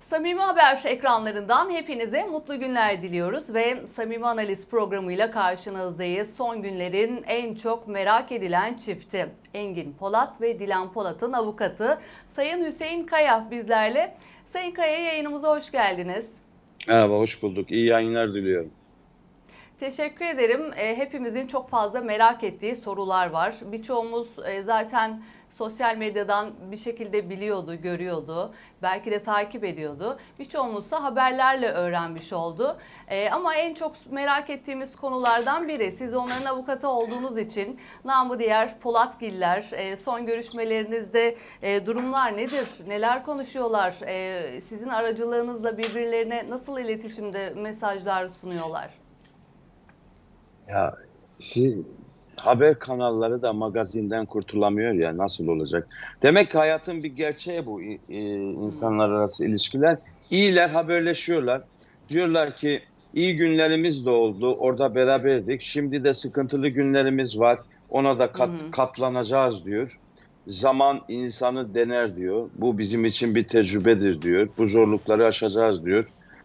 Samimi Haber ekranlarından hepinize mutlu günler diliyoruz ve Samimi Analiz programıyla karşınızdayız. Son günlerin en çok merak edilen çifti Engin Polat ve Dilan Polat'ın avukatı Sayın Hüseyin Kaya bizlerle. Sayın Kaya yayınımıza hoş geldiniz. Merhaba, hoş bulduk. İyi yayınlar diliyorum. Teşekkür ederim. E, Hepimizin çok fazla merak ettiği sorular var. Birçoğumuz e, zaten sosyal medyadan bir şekilde biliyordu, görüyordu. Belki de takip ediyordu. Birçoğumuzsa haberlerle öğrenmiş oldu. E, Ama en çok merak ettiğimiz konulardan biri siz onların avukatı olduğunuz için namı diğer Polatgiller e, son görüşmelerinizde e, durumlar nedir? Neler konuşuyorlar? E, Sizin aracılığınızla birbirlerine nasıl iletişimde mesajlar sunuyorlar? Ya si, haber kanalları da magazinden kurtulamıyor ya nasıl olacak? Demek ki hayatın bir gerçeği bu e, insanlar arası ilişkiler. İyiler haberleşiyorlar. Diyorlar ki iyi günlerimiz de oldu. Orada beraberdik. Şimdi de sıkıntılı günlerimiz var. Ona da kat, Hı hı. katlanacağız diyor. Zaman insanı dener diyor. Bu bizim için bir tecrübedir diyor. Bu zorlukları aşacağız diyor.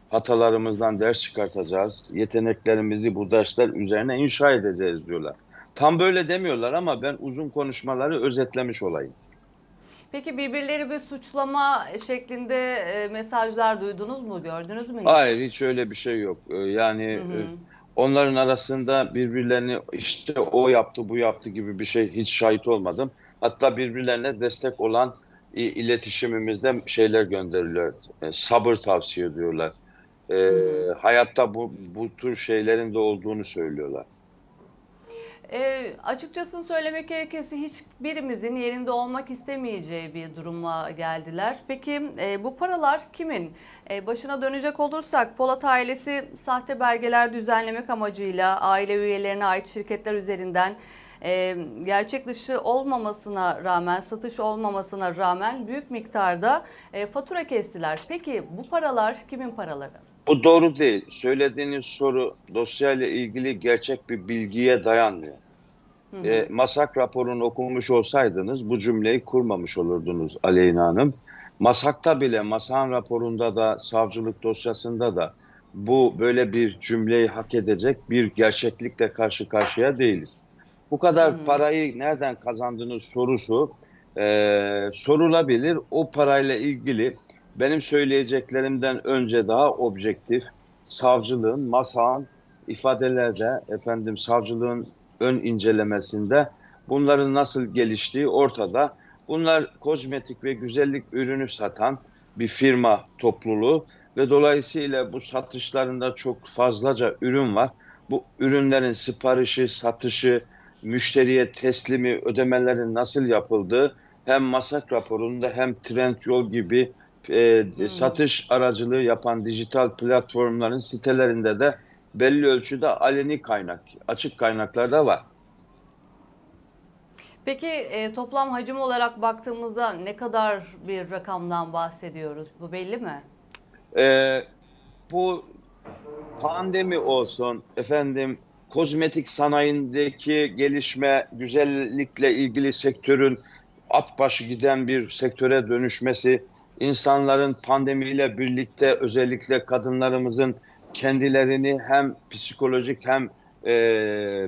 Hatalarımızdan ders çıkartacağız. Yeteneklerimizi bu dersler üzerine inşa edeceğiz diyorlar. Tam böyle demiyorlar ama ben uzun konuşmaları özetlemiş olayım. Peki birbirleri bir suçlama şeklinde e, mesajlar duydunuz mu, gördünüz mü hiç? Hayır hiç öyle bir şey yok. Ee, Yani Hı hı. e, onların arasında birbirlerini işte o yaptı bu yaptı gibi bir şey hiç şahit olmadım. Hatta birbirlerine destek olan iletişimimizde şeyler gönderiliyor. E, Sabır tavsiye ediyorlar. E, hayatta bu, bu tür şeylerin de olduğunu söylüyorlar. E, açıkçası söylemek gerekirse hiçbirimizin yerinde olmak istemeyeceği bir duruma geldiler. Peki e, bu paralar kimin? E, başına dönecek olursak Polat ailesi sahte belgeler düzenlemek amacıyla aile üyelerine ait şirketler üzerinden e, gerçek dışı olmamasına rağmen, satış olmamasına rağmen büyük miktarda e, fatura kestiler. Peki bu paralar kimin paraları? Bu doğru değil. Söylediğiniz soru dosyayla ilgili gerçek bir bilgiye dayanmıyor. Hı. E, Masak raporunu okumuş olsaydınız bu cümleyi kurmamış olurdunuz Aleyna Hanım. Masakta bile, Masak'ın raporunda da, savcılık dosyasında da bu böyle bir cümleyi hak edecek bir gerçeklikle karşı karşıya değiliz. Bu kadar Hmm. parayı nereden kazandınız sorusu e, sorulabilir. O parayla ilgili benim söyleyeceklerimden önce daha objektif savcılığın, Masak'ın ifadelerde efendim savcılığın ön incelemesinde bunların nasıl geliştiği ortada. Bunlar kozmetik ve güzellik ürünü satan bir firma topluluğu ve dolayısıyla bu satışlarında çok fazlaca ürün var. Bu ürünlerin siparişi, satışı, müşteriye teslimi, ödemelerin nasıl yapıldığı hem Masak raporunda hem Trendyol gibi e, Hmm. satış aracılığı yapan dijital platformların sitelerinde de belli ölçüde aleni kaynak, açık kaynaklarda var. Peki e, toplam hacim olarak baktığımızda ne kadar bir rakamdan bahsediyoruz? Bu belli mi? Ee, bu pandemi olsun, efendim kozmetik sanayindeki gelişme, güzellikle ilgili sektörün at başı giden bir sektöre dönüşmesi, insanların pandemiyle birlikte özellikle kadınlarımızın kendilerini hem psikolojik hem e,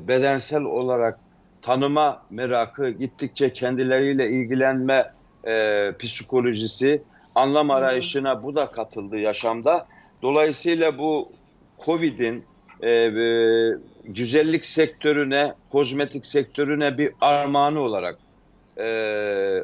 bedensel olarak tanıma merakı, gittikçe kendileriyle ilgilenme e, psikolojisi, anlam arayışına bu da katıldı yaşamda. Dolayısıyla bu Covid'in e, e, güzellik sektörüne, kozmetik sektörüne bir armağanı olarak e,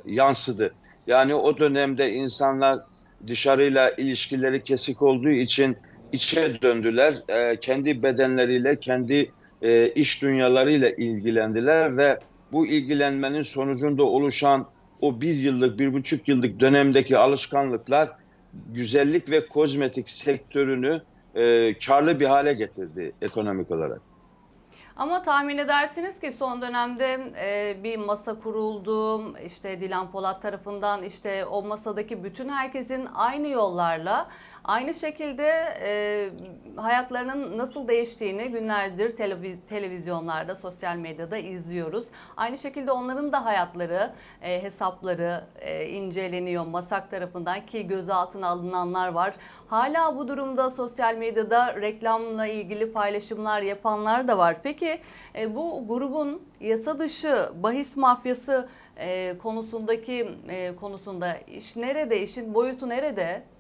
yansıdı. Yani o dönemde insanlar dışarıyla ilişkileri kesik olduğu için içe döndüler. E, kendi bedenleriyle, kendi e, iş dünyalarıyla ilgilendiler ve bu ilgilenmenin sonucunda oluşan o bir yıllık, bir buçuk yıllık dönemdeki alışkanlıklar güzellik ve kozmetik sektörünü e, karlı bir hale getirdi ekonomik olarak. Ama tahmin edersiniz ki son dönemde e, bir masa kuruldu. İşte Dilan Polat tarafından işte o masadaki bütün herkesin aynı yollarla Aynı şekilde e, hayatlarının nasıl değiştiğini günlerdir televiz- televizyonlarda, sosyal medyada izliyoruz. Aynı şekilde onların da hayatları, e, hesapları e, inceleniyor MASAK tarafından ki gözaltına alınanlar var. Hala bu durumda sosyal medyada reklamla ilgili paylaşımlar yapanlar da var. Peki e, bu grubun yasa dışı bahis mafyası e, konusundaki e, konusunda iş nerede, işin boyutu nerede?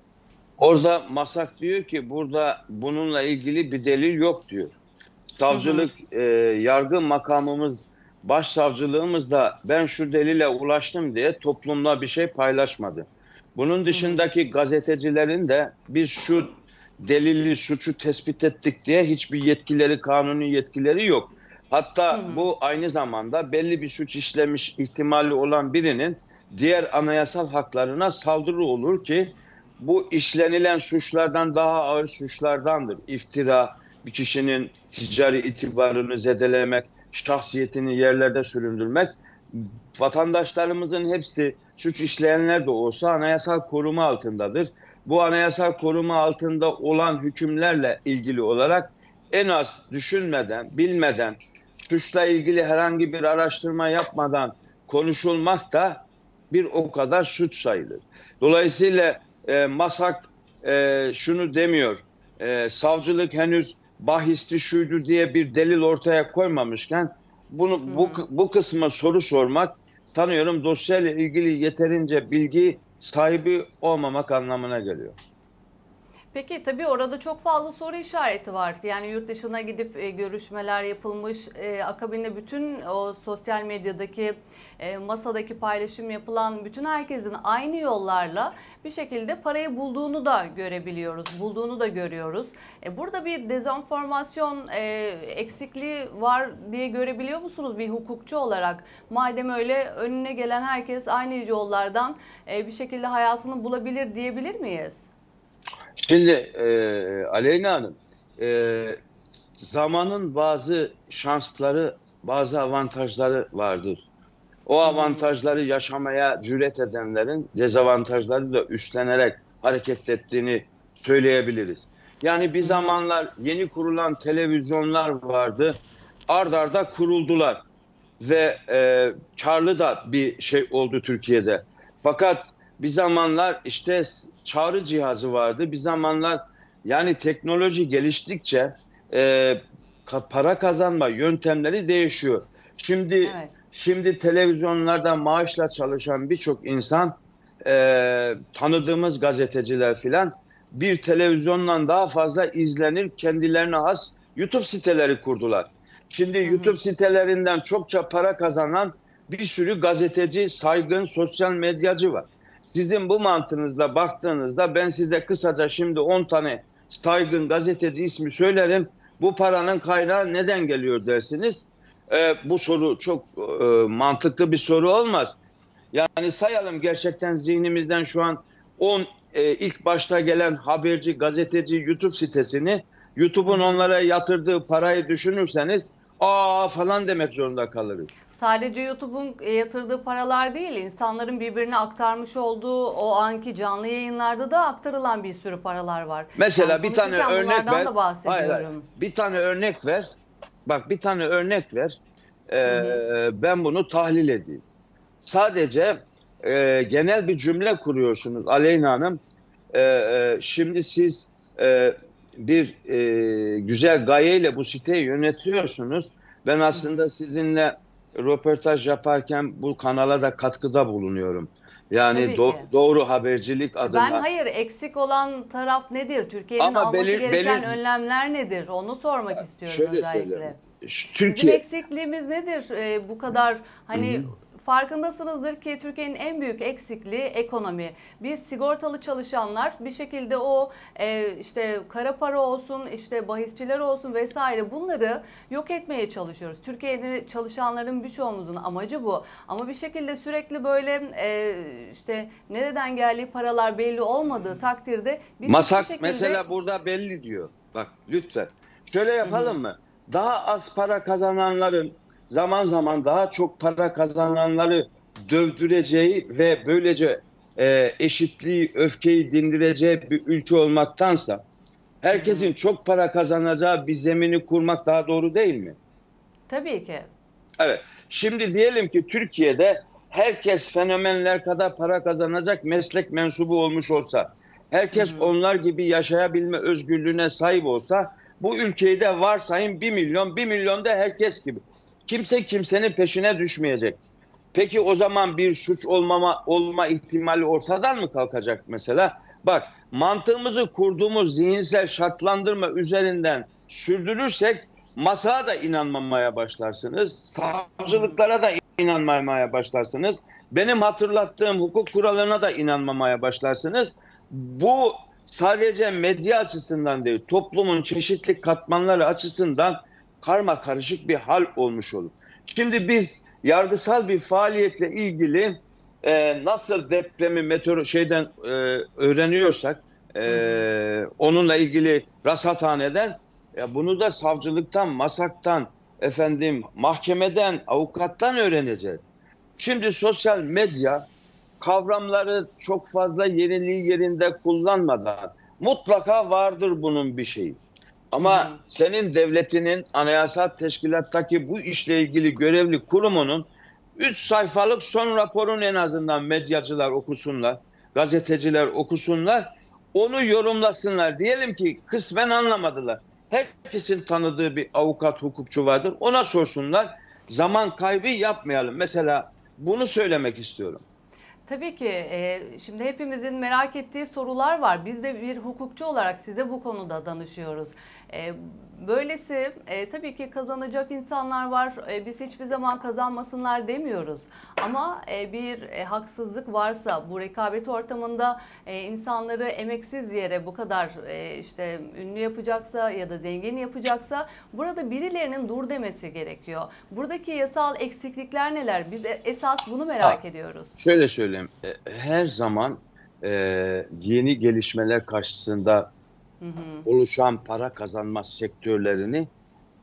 Orada Masak diyor ki burada bununla ilgili bir delil yok diyor. Savcılık, e, yargı makamımız, başsavcılığımız da ben şu delile ulaştım diye toplumla bir şey paylaşmadı. Bunun dışındaki gazetecilerin de biz şu delili, suçu tespit ettik diye hiçbir yetkileri, kanuni yetkileri yok. Hatta bu aynı zamanda belli bir suç işlemiş ihtimali olan birinin diğer anayasal haklarına saldırı olur ki bu işlenilen suçlardan daha ağır suçlardandır. İftira, bir kişinin ticari itibarını zedelemek, şahsiyetini yerlerde süründürmek. Vatandaşlarımızın hepsi suç işleyenler de olsa anayasal koruma altındadır. Bu anayasal koruma altında olan hükümlerle ilgili olarak en az düşünmeden, bilmeden, suçla ilgili herhangi bir araştırma yapmadan konuşulmak da bir o kadar suç sayılır. Dolayısıyla e, Masak e, şunu demiyor. E, savcılık henüz bahisti şuydu diye bir delil ortaya koymamışken bunu bu bu kısma soru sormak sanıyorum dosyayla ilgili yeterince bilgi sahibi olmamak anlamına geliyor. Peki tabii orada çok fazla soru işareti var. Yani yurt dışına gidip e, görüşmeler yapılmış. E, akabinde bütün o sosyal medyadaki e, masadaki paylaşım yapılan bütün herkesin aynı yollarla bir şekilde parayı bulduğunu da görebiliyoruz. Bulduğunu da görüyoruz. E, burada bir dezenformasyon e, eksikliği var diye görebiliyor musunuz bir hukukçu olarak? Madem öyle önüne gelen herkes aynı yollardan e, bir şekilde hayatını bulabilir diyebilir miyiz? Şimdi e, Aleyna Hanım, e, zamanın bazı şansları, bazı avantajları vardır. O avantajları yaşamaya cüret edenlerin dezavantajları da üstlenerek hareket ettiğini söyleyebiliriz. Yani bir zamanlar yeni kurulan televizyonlar vardı. Ard arda kuruldular ve e, karlı da bir şey oldu Türkiye'de. Fakat bir zamanlar işte çağrı cihazı vardı. Bir zamanlar yani teknoloji geliştikçe e, para kazanma yöntemleri değişiyor. Şimdi Evet. şimdi televizyonlarda maaşla çalışan birçok insan e, tanıdığımız gazeteciler filan bir televizyondan daha fazla izlenir kendilerine has YouTube siteleri kurdular. Şimdi YouTube sitelerinden çokça para kazanan bir sürü gazeteci, saygın sosyal medyacı var. Sizin bu mantığınızla baktığınızda ben size kısaca şimdi 10 tane saygın gazeteci ismi söylerim. Bu paranın kaynağı neden geliyor dersiniz. Ee, bu soru çok e, mantıklı bir soru olmaz. Yani sayalım gerçekten zihnimizden şu an 10 e, ilk başta gelen haberci, gazeteci YouTube sitesini YouTube'un onlara yatırdığı parayı düşünürseniz aa falan demek zorunda kalırız. Sadece YouTube'un e, yatırdığı paralar değil, insanların birbirine aktarmış olduğu o anki canlı yayınlarda da aktarılan bir sürü paralar var. Mesela Yani bir tane örnek ver. da bahsediyorum. Hayır, hayır. Bir tane örnek ver. Bak bir tane örnek ver. Ee, ben bunu tahlil edeyim. Sadece e, genel bir cümle kuruyorsunuz Aleyna Hanım. Ee, e, şimdi siz e, bir e, güzel gayeyle bu siteyi yönetiyorsunuz. Ben aslında sizinle röportaj yaparken bu kanala da katkıda bulunuyorum. Yani do- doğru habercilik adına. Ben hayır eksik olan taraf nedir? Türkiye'nin alması belir- gereken belir- önlemler nedir? Onu sormak istiyorum Şöyle özellikle. söyleyeyim. Şu Bizim Türkiye eksikliğimiz nedir e, bu kadar hani farkındasınızdır ki Türkiye'nin en büyük eksikliği ekonomi. Biz sigortalı çalışanlar bir şekilde o e, işte kara para olsun işte bahisçiler olsun vesaire bunları yok etmeye çalışıyoruz. Türkiye'de çalışanların birçoğumuzun amacı bu. Ama bir şekilde sürekli böyle e, işte nereden geldiği paralar belli olmadığı takdirde biz Masak şekilde mesela burada belli diyor. Bak lütfen. Şöyle yapalım mı? Daha az para kazananların zaman zaman daha çok para kazananları dövdüreceği ve böylece e, eşitliği, öfkeyi dindireceği bir ülke olmaktansa herkesin çok para kazanacağı bir zemini kurmak daha doğru değil mi? Tabii ki. Evet. Şimdi diyelim ki Türkiye'de herkes fenomenler kadar para kazanacak meslek mensubu olmuş olsa, herkes onlar gibi yaşayabilme özgürlüğüne sahip olsa, bu ülkeyi de varsayın 1 milyon, 1 milyon da herkes gibi. Kimse kimsenin peşine düşmeyecek. Peki o zaman bir suç olmama olma ihtimali ortadan mı kalkacak mesela? Bak mantığımızı kurduğumuz zihinsel şartlandırma üzerinden sürdürürsek masaya da inanmamaya başlarsınız. Savcılıklara da inanmamaya başlarsınız. Benim hatırlattığım hukuk kurallarına da inanmamaya başlarsınız. Bu sadece medya açısından değil, toplumun çeşitli katmanları açısından karma karışık bir hal olmuş olur. Şimdi biz yargısal bir faaliyetle ilgili e, nasıl depremi meteor şeyden e, öğreniyorsak e, onunla ilgili rasathaneden ya bunu da savcılıktan, masaktan, efendim mahkemeden, avukattan öğreneceğiz. Şimdi sosyal medya kavramları çok fazla yeriliği yerinde kullanmadan mutlaka vardır bunun bir şeyi. Ama Hı. senin devletinin anayasal teşkilattaki bu işle ilgili görevli kurumunun 3 sayfalık son raporun en azından medyacılar okusunlar, gazeteciler okusunlar, onu yorumlasınlar. Diyelim ki kısmen anlamadılar. Herkesin tanıdığı bir avukat, hukukçu vardır. Ona sorsunlar. Zaman kaybı yapmayalım. Mesela bunu söylemek istiyorum. Tabii ki e, şimdi hepimizin merak ettiği sorular var. Biz de bir hukukçu olarak size bu konuda danışıyoruz. E, böylesi e, tabii ki kazanacak insanlar var. E, biz hiçbir zaman kazanmasınlar demiyoruz. Ama e, bir e, haksızlık varsa bu rekabet ortamında e, insanları emeksiz yere bu kadar e, işte ünlü yapacaksa ya da zengin yapacaksa burada birilerinin dur demesi gerekiyor. Buradaki yasal eksiklikler neler? Biz e- esas bunu merak Ha. ediyoruz. Şöyle söyleyeyim. e, Her zaman e, yeni gelişmeler karşısında Hı hı. oluşan para kazanma sektörlerini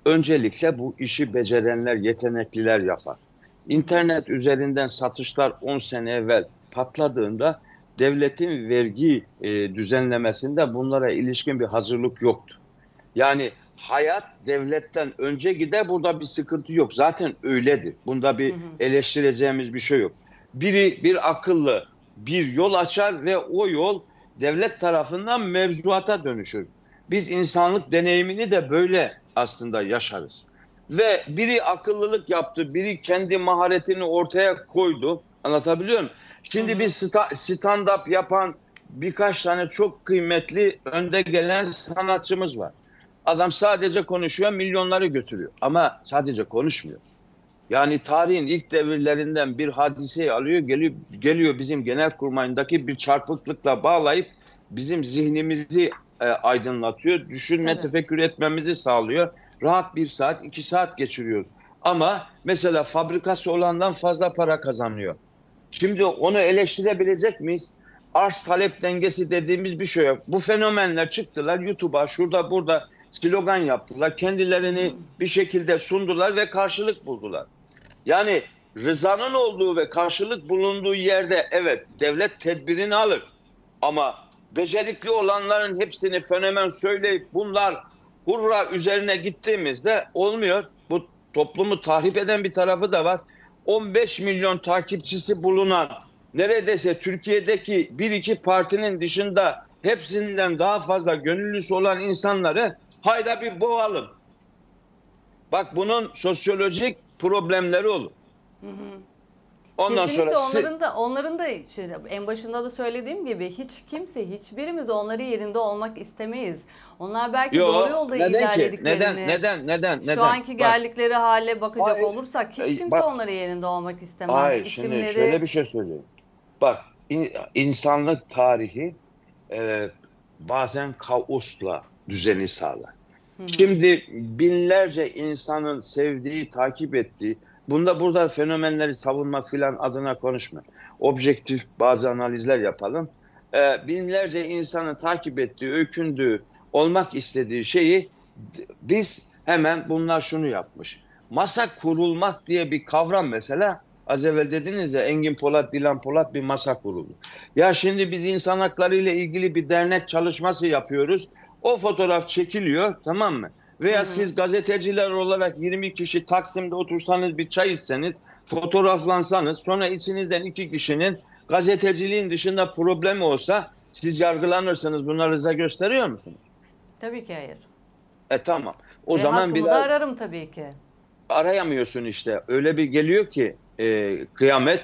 öncelikle bu işi becerenler, yetenekliler yapar. İnternet üzerinden satışlar 10 sene evvel patladığında devletin vergi e, düzenlemesinde bunlara ilişkin bir hazırlık yoktu. Yani hayat devletten önce gider burada bir sıkıntı yok. Zaten öyledir. Bunda bir Hı hı. eleştireceğimiz bir şey yok. Biri bir akıllı bir yol açar ve o yol devlet tarafından mevzuata dönüşür. Biz insanlık deneyimini de böyle aslında yaşarız. Ve biri akıllılık yaptı, biri kendi maharetini ortaya koydu. Anlatabiliyor muyum? Şimdi bir sta- stand-up yapan birkaç tane çok kıymetli önde gelen sanatçımız var. Adam sadece konuşuyor, milyonları götürüyor. Ama sadece konuşmuyor. Yani tarihin ilk devirlerinden bir hadiseyi alıyor, geliyor, geliyor bizim genelkurmayındaki bir çarpıklıkla bağlayıp bizim zihnimizi e, aydınlatıyor, düşünme, Tabii. tefekkür etmemizi sağlıyor. Rahat bir saat, iki saat geçiriyoruz. Ama mesela fabrikası olandan fazla para kazanıyor. Şimdi onu eleştirebilecek miyiz? Arz talep dengesi dediğimiz bir şey yok. Bu fenomenler çıktılar YouTube'a şurada burada slogan yaptılar. Kendilerini bir şekilde sundular ve karşılık buldular. Yani rızanın olduğu ve karşılık bulunduğu yerde evet devlet tedbirini alır. Ama becerikli olanların hepsini fenomen söyleyip bunlar hurra üzerine gittiğimizde olmuyor. Bu toplumu tahrip eden bir tarafı da var. 15 milyon takipçisi bulunan neredeyse Türkiye'deki bir iki partinin dışında hepsinden daha fazla gönüllüsü olan insanları hayda bir boğalım. Bak bunun sosyolojik problemleri olur. Ondan Kesinlikle sonra onların da onların da şey, en başında da söylediğim gibi hiç kimse hiçbirimiz onların yerinde olmak istemeyiz. Onlar belki Yo, doğru yolda neden ilerlediklerini Neden neden neden neden? şu anki Bak, geldikleri hale bakacak Hayır, olursak hiç kimse bak- onların yerinde olmak istemez. Hayır İsimleri şimdi şöyle bir şey söyleyeyim. Bak in- insanlık tarihi e, bazen kaosla düzeni sağlar. Şimdi binlerce insanın sevdiği, takip ettiği, bunda burada fenomenleri savunmak filan adına konuşma. Objektif bazı analizler yapalım. Ee, binlerce insanın takip ettiği, öykündüğü, olmak istediği şeyi biz hemen bunlar şunu yapmış. Masa kurulmak diye bir kavram mesela Az evvel dediniz ya Engin Polat, Dilan Polat bir masa kuruldu. Ya şimdi biz insan hakları ile ilgili bir dernek çalışması yapıyoruz. O fotoğraf çekiliyor tamam mı? Veya siz gazeteciler olarak 20 kişi Taksim'de otursanız bir çay içseniz, fotoğraflansanız sonra içinizden iki kişinin gazeteciliğin dışında problemi olsa siz yargılanırsınız. Buna rıza gösteriyor musunuz? Tabii ki hayır. E tamam. O Ve zaman bir da daha ararım tabii ki. arayamıyorsun işte. Öyle bir geliyor ki e, kıyamet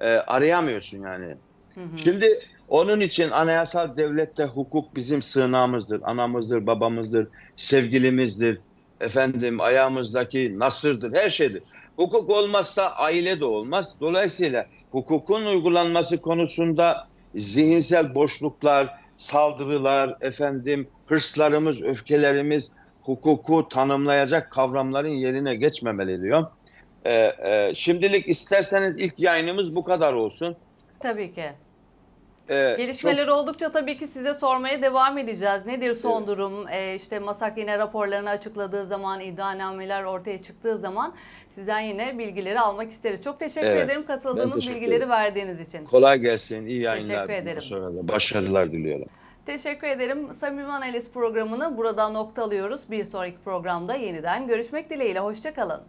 e, arayamıyorsun yani. Hı hı. Şimdi onun için anayasal devlette hukuk bizim sığınağımızdır, anamızdır, babamızdır, sevgilimizdir, efendim ayağımızdaki nasırdır, her şeydir. Hukuk olmazsa aile de olmaz. Dolayısıyla hukukun uygulanması konusunda zihinsel boşluklar, saldırılar, efendim hırslarımız, öfkelerimiz hukuku tanımlayacak kavramların yerine geçmemeli diyor. Ee, e, şimdilik isterseniz ilk yayınımız bu kadar olsun. Tabii ki. Ee, Gelişmeler çok- oldukça tabii ki size sormaya devam edeceğiz. Nedir son durum? Ee, işte Masak yine raporlarını açıkladığı zaman, iddianameler ortaya çıktığı zaman sizden yine bilgileri almak isteriz. Çok teşekkür Evet, ederim katıldığınız teşekkür bilgileri ederim. verdiğiniz için. Kolay gelsin. iyi yayınlar. Teşekkür ederim. Sonra da başarılar diliyorum. Teşekkür ederim. Samimi Analiz programını burada noktalıyoruz. Bir sonraki programda yeniden görüşmek dileğiyle. Hoşçakalın.